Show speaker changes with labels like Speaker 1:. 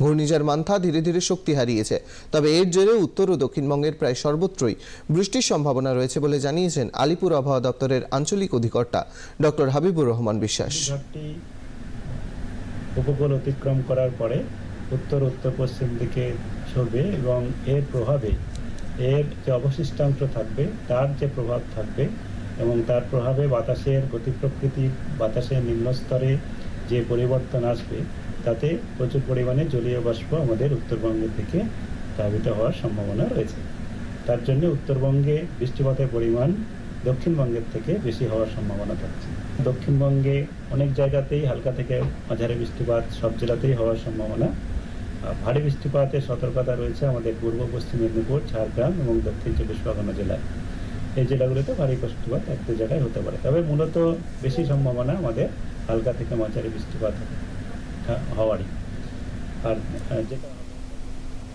Speaker 1: ঘূর্ণিঝড় মান্থা ধীরে ধীরে শক্তি হারিয়েছে। তবে এর জেরে উত্তর ও দক্ষিণবঙ্গের প্রায় সর্বত্রই বৃষ্টির সম্ভাবনা রয়েছে বলে জানিয়েছেন আলিপুর আবহাওয়া দপ্তরের আঞ্চলিক অধিকর্তা ডক্টর হাবিবুর রহমান বিশ্বাস।
Speaker 2: উপকূল অতিক্রম করার পরে উত্তর উত্তর, পশ্চিম দিকে সরবে এবং এর প্রভাবে এর যে অবশিষ্টাংশ থাকবে, তার যে প্রভাব থাকবে এবং তার প্রভাবে বাতাসের গতি প্রকৃতি বাতাসের নিম্নস্তরে যে পরিবর্তন আসবে তাতে প্রচুর পরিমাণে জলীয় বাষ্প আমাদের উত্তরবঙ্গের থেকে ধাবিত হওয়ার সম্ভাবনা রয়েছে। তার জন্য উত্তরবঙ্গে বৃষ্টিপাতের পরিমাণ দক্ষিণবঙ্গের থেকে বেশি হওয়ার সম্ভাবনা থাকছে। দক্ষিণবঙ্গে অনেক জায়গাতেই হালকা থেকে মাঝারি বৃষ্টিপাত, সব জেলাতেই হওয়ার সম্ভাবনা। ভারী বৃষ্টিপাতের সতর্কতা রয়েছে আমাদের পূর্ব, পশ্চিম মেদিনীপুর, ঝাড়গ্রাম এবং দক্ষিণ চব্বিশ পরগনা জেলায়। এই জেলাগুলোতে ভারী বৃষ্টিপাত এক দু জায়গায় হতে পারে। তবে মূলত বেশি সম্ভাবনা আমাদের হালকা থেকে মাঝারি বৃষ্টিপাত হ- হওয়ারই আর আহ, যেটা